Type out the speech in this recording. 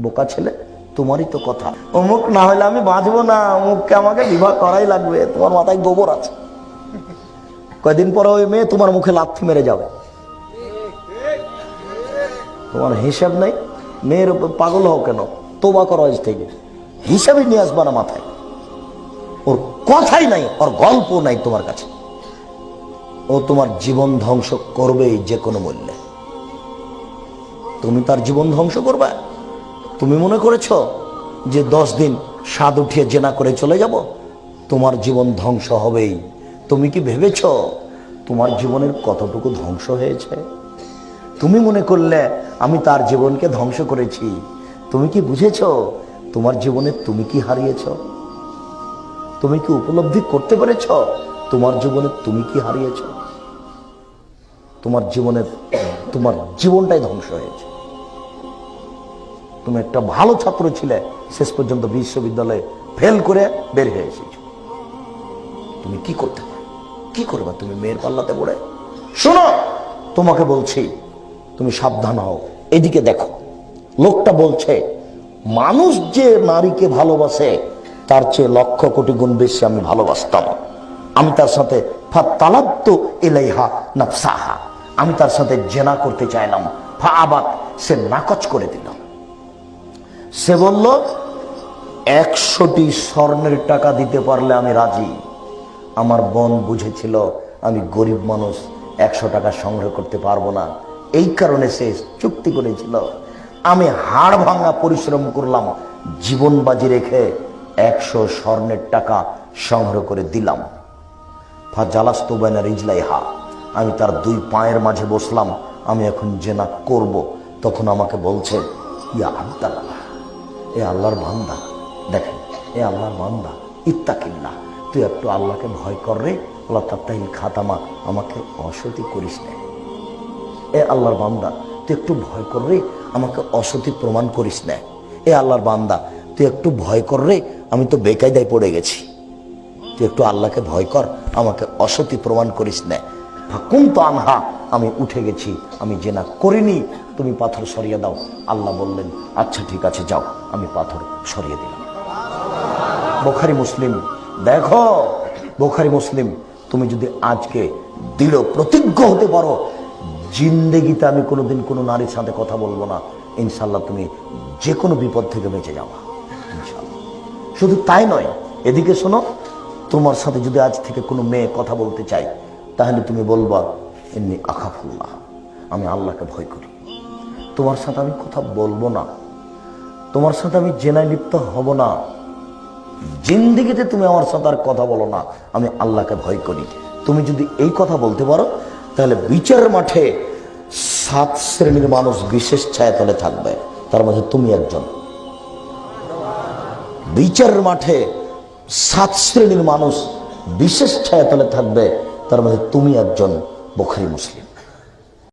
বোকা ছেলে, তোমারই তো কথা। অমুক না হলে আমি বাঁচবো না, অমুককে আমাকে বিবাহ করাই লাগবে, তোমার মাথায় গোবর আছে। কয়দিন পরে ওই মেয়ে তোমার মুখে লাথি মেরে যাবে। তোমার হিসাব নেই? মেয়ের পাগল হও কেন? তোবা করো আজ থেকে। হিসাবই নিয়ে আসবা না মাথায়। ওর কথাই নাই, ওর গল্প নাই তোমার কাছে। ও তোমার জীবন ধ্বংস করবেই যে কোনো মূল্যে। তুমি তার জীবন ধ্বংস করবে? তুমি মনে করেছ যে দশ দিন স্বাদ উঠিয়ে জেনা করে চলে যাব? তোমার জীবন ধ্বংস হবেই। তুমি কি ভেবেছ তোমার জীবনের কতটুকু ধ্বংস হয়েছে? তুমি মনে করলে আমি তার জীবনকে ধ্বংস করেছি। তুমি কি বুঝেছ তোমার জীবনে তুমি কি হারিয়েছ? তুমি কি উপলব্ধি করতে পেরেছ তোমার জীবনে তুমি কি হারিয়েছ? তোমার জীবনের, তোমার জীবনটাই ধ্বংস হয়েছে। তুমি একটা ভালো ছাত্র ছিলে, শেষ পর্যন্ত বিশ্ববিদ্যালয়ে ফেল করে বের হয়ে এসেছ। তুমি কি করতে, কি করবে তুমি মেয়ের পাল্লাতে পড়ে? শোনো, তোমাকে বলছি, তুমি সাবধান হও, এদিকে দেখো, লোকটা বলছে, মানুষ যে নারীকে ভালোবাসে, তার চেয়ে লক্ষ কোটি গুণ বেশি আমি ভালোবাসতাম। আমি তার সাথে ফাত্তালাত্তু ইলাইহা নাফসাহা। আমি তার সাথে জেনা করতে চাইলাম ফা আবাদ সে নাকচ করে দিল। সে বলল, একশোটি স্বর্ণের টাকা দিতে পারলে আমি রাজি। আমার বোন বুঝেছিল আমি গরিব মানুষ, একশো টাকা সংগ্রহ করতে পারব না। এই কারণে সে চুক্তি করেছিল। আমি হাড় ভাঙা পরিশ্রম করলাম, জীবন বাজি রেখে একশো স্বর্ণের টাকা সংগ্রহ করে দিলাম। ফা জালাস্তু বাইনা রিজলাইহা, আমি তার দুই পায়ের মাঝে বসলাম, আমি এখন জেনা করব। তখন আমাকে বলছে, ইয়া আব্দাল্লাহ। এ আল্লাহর বান্দা। দেখেন, এ আল্লাহর বান্দা ইত্তাকিল্লা তুই একটু আল্লাহকে ভয় কর রে আল্লাহ খাতামা, আমাকে অসতি করিস না। এ আল্লাহর বান্দা, তুই একটু ভয় কর রে, আমাকে অসতি প্রমাণ করিস না। এ আল্লাহর বান্দা, তুই একটু ভয় কর রে, আমি তো বেকায়দায় পড়ে গেছি। তুই একটু আল্লাহকে ভয় কর, আমাকে অসতি প্রমাণ করিস না। ফাকুম তো আনহা আমি উঠে গেছি, আমি জেনা করিনি, তুমি পাথর সরিয়ে দাও। আল্লাহ বললেন আচ্ছা ঠিক আছে, যাও, আমি পাথর সরিয়ে দিলাম। বোখারি মুসলিম, দেখো, বোখারি মুসলিম, তুমি যদি আজকে দিল প্রতিজ্ঞ হতে পারো, জিন্দেগিতে আমি কোনোদিন কোনো নারীর সাথে কথা বলব না ইনশাল্লাহ তুমি যে কোনো বিপদ থেকে বেঁচে যাওয়া শুধু তাই নয়, এদিকে শোনো, তোমার সাথে যদি আজ থেকে কোনো মেয়ে কথা বলতে চাই তাহলে তুমি বলবা এমনি আখাফুল্লাহ, আমি আল্লাহকে ভয় করি। তোমার সাথে আমি কথা বলব না। তোমার সাথে আমি জেনায় লিপ্ত হব না। জিন্দিগিতে তুমি আমার সাথে আর কথা বলো না, আমি আল্লাহকে ভয় করি। তুমি যদি এই কথা বলতে পারো, তাহলে বিচার মাঠে সাত শ্রেণির মানুষ বিশেষ ছায়াতলে থাকবে। তার মধ্যে তুমি একজন। বিচারের মাঠে সাত শ্রেণির মানুষ বিশেষ ছায়াতলে থাকবে। তার মধ্যে তুমি একজন বখারি মুসলিম।